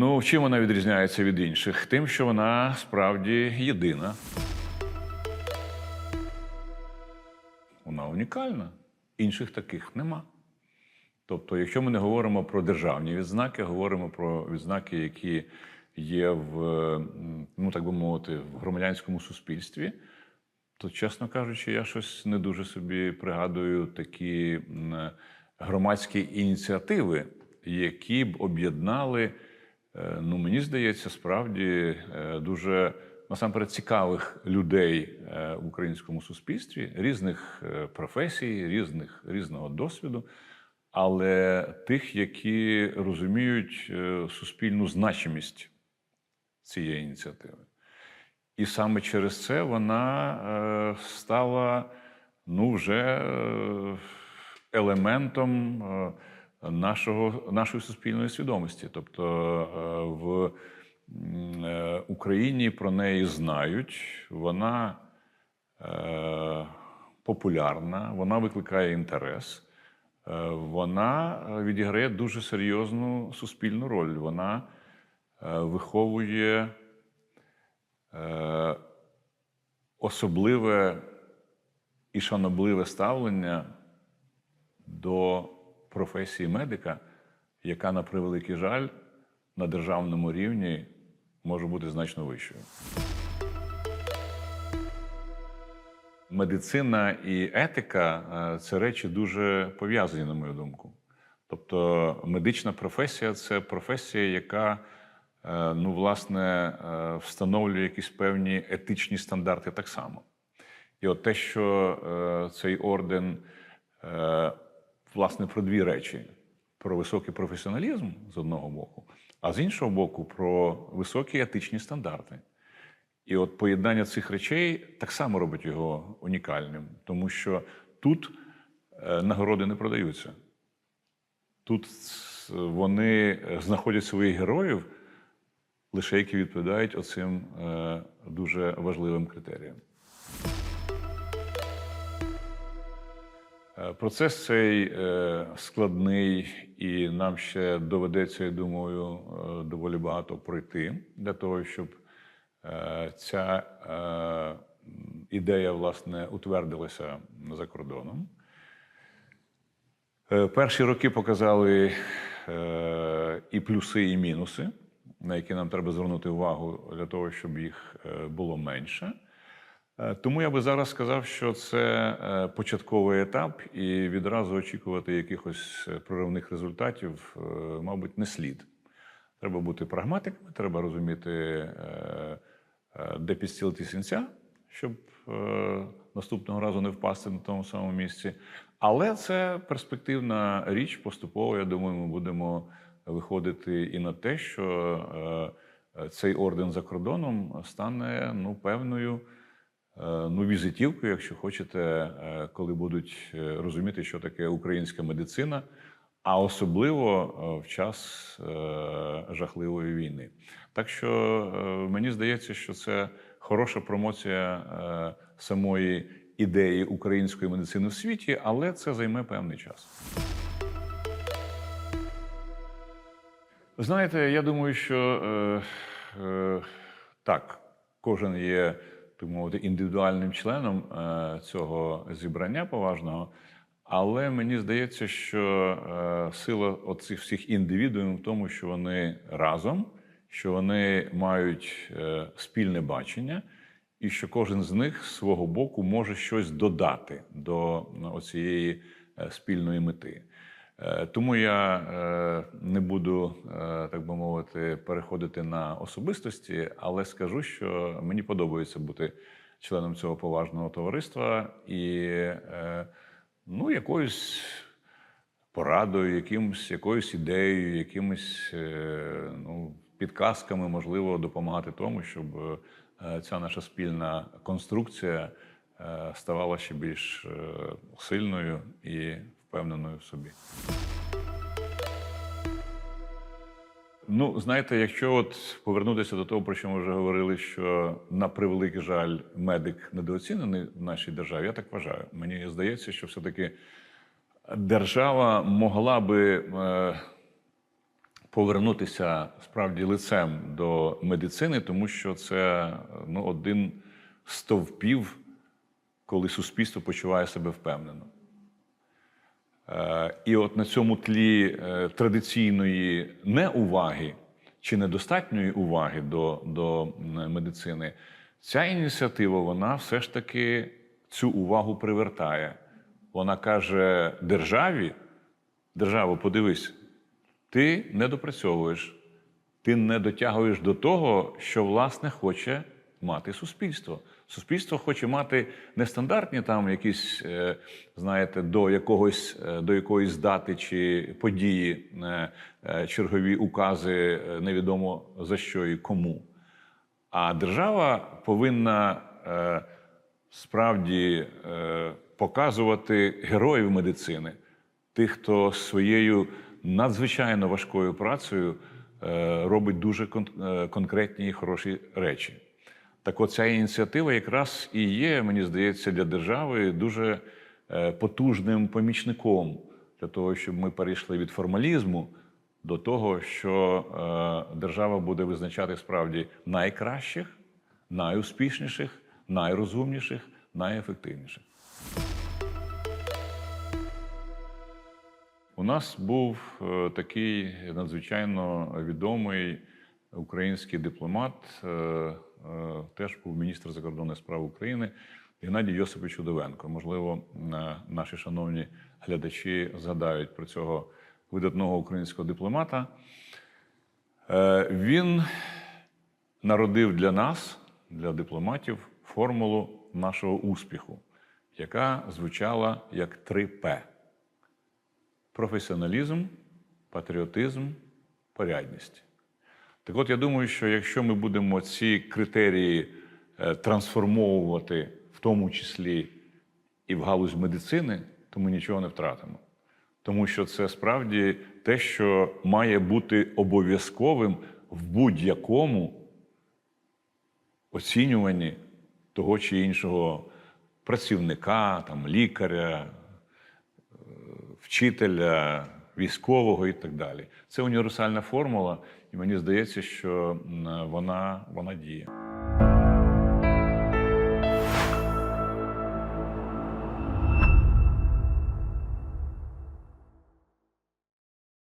Ну, чим вона відрізняється від інших? Тим, що вона справді єдина. Вона унікальна. Інших таких нема. Тобто, якщо ми не говоримо про державні відзнаки, говоримо про відзнаки, які є в, ну так би мовити, в громадянському суспільстві, то, чесно кажучи, я щось не дуже собі пригадую такі громадські ініціативи, які б об'єднали, ну мені здається, справді е, дуже насамперед цікавих людей е, в українському суспільстві, різних е, професій, різних, різного досвіду, але тих, які розуміють е, суспільну значимість цієї ініціативи. І саме через це вона е, стала ну, вже е, елементом е, нашого, нашої суспільної свідомості. Тобто е, в е, Україні про неї знають, вона е, популярна, вона викликає інтерес. Вона відіграє дуже серйозну суспільну роль. Вона виховує особливе і шанобливе ставлення до професії медика, яка, на превеликий жаль, на державному рівні може бути значно вищою. Медицина і етика е, це речі дуже пов'язані, на мою думку. Тобто, медична професія це професія, яка е, ну, власне, е, встановлює якісь певні етичні стандарти так само. І от те, що цей орден власне про дві речі: про високий професіоналізм з одного боку, а з іншого боку, про високі етичні стандарти. І от поєднання цих речей так само робить його унікальним, тому що тут е, нагороди не продаються. Тут вони е, знаходять своїх героїв, лише які відповідають оцим е, дуже важливим критеріям. Процес цей е, складний, і нам ще доведеться, я думаю, е, доволі багато пройти для того, щоб е, ця ідея власне утвердилася за кордоном. Перші роки показали і плюси, і мінуси, на які нам треба звернути увагу для того, щоб їх було менше. Е, Тому я би зараз сказав, що це е, початковий етап, і відразу очікувати якихось е, проривних результатів, мабуть, не слід. Треба бути прагматиками, треба розуміти, де підстілити сінця, щоб наступного разу не впасти на тому самому місці. Але це перспективна річ. Поступово, я думаю, ми будемо виходити і на те, що цей орден за кордоном стане ну, певною ну, візитівкою, якщо хочете, е, коли будуть е, розуміти, що таке українська медицина, а особливо е, в час е, жахливої війни. Так що е, мені здається, що це хороша промоція е, самої ідеї української медицини в світі, але це займе певний час. Знаєте, я думаю, що е, е, так, кожен є, так мовити, індивідуальним членом е, цього зібрання поважного, але мені здається, що е, сила оцих всіх індивідуумів в тому, що вони разом, що вони мають е, спільне бачення, і що кожен з них з свого боку може щось додати до цієї спільної мети. Е, Тому я е, не буду, е, так би мовити, переходити на особистості, але скажу, що мені подобається бути членом цього поважного товариства і ну, якоюсь порадою, якимось, якоюсь ідеєю, якимось ну, підказками, можливо, допомагати тому, щоб ця наша спільна конструкція ставала ще більш сильною і впевненою в собі. Ну, знаєте, якщо от повернутися до того, про що ми вже говорили, що на превеликий жаль, медик недооцінений в нашій державі, я так вважаю. Мені здається, що все-таки держава могла би е, повернутися справді лицем до медицини, тому що це ну, один стовпів, коли суспільство почуває себе впевнено. Е, І от на цьому тлі е, традиційної неуваги чи недостатньої уваги до, до медицини, ця ініціатива вона все ж таки цю увагу привертає. Вона каже державі: державо, подивись, ти не допрацьовуєш, ти не дотягуєш до того, що власне хоче мати суспільство. Суспільство хоче мати не стандартні там якісь, е, знаєте, до якогось е, до якоїсь дати чи події е, чергові укази, невідомо за що і кому. А держава повинна справді показувати героїв медицини, тих, хто своєю надзвичайно важкою працею робить дуже конкретні і хороші речі. Так от ця ініціатива якраз і є, мені здається, для держави дуже е, потужним помічником для того, щоб ми перейшли від формалізму до того, що е, держава буде визначати справді найкращих, найуспішніших, найрозумніших, найефективніших. У нас був е, такий надзвичайно відомий український дипломат, теж був міністр закордонних справ України Геннадій Йосипович Удовенко. Можливо, е, наші шановні глядачі згадають про цього видатного українського дипломата. Е, Він народив для нас, для дипломатів, формулу нашого успіху, яка звучала як 3П професіоналізм, патріотизм, порядність. Так от я думаю, що якщо ми будемо ці критерії е, трансформовувати, в тому числі і в галузь медицини, то ми нічого не втратимо. Тому що це справді те, що має бути обов'язковим в будь-якому оцінюванні того чи іншого працівника, там, лікаря, вчителя, військового і так далі. Це універсальна формула, і мені здається, що вона, вона діє.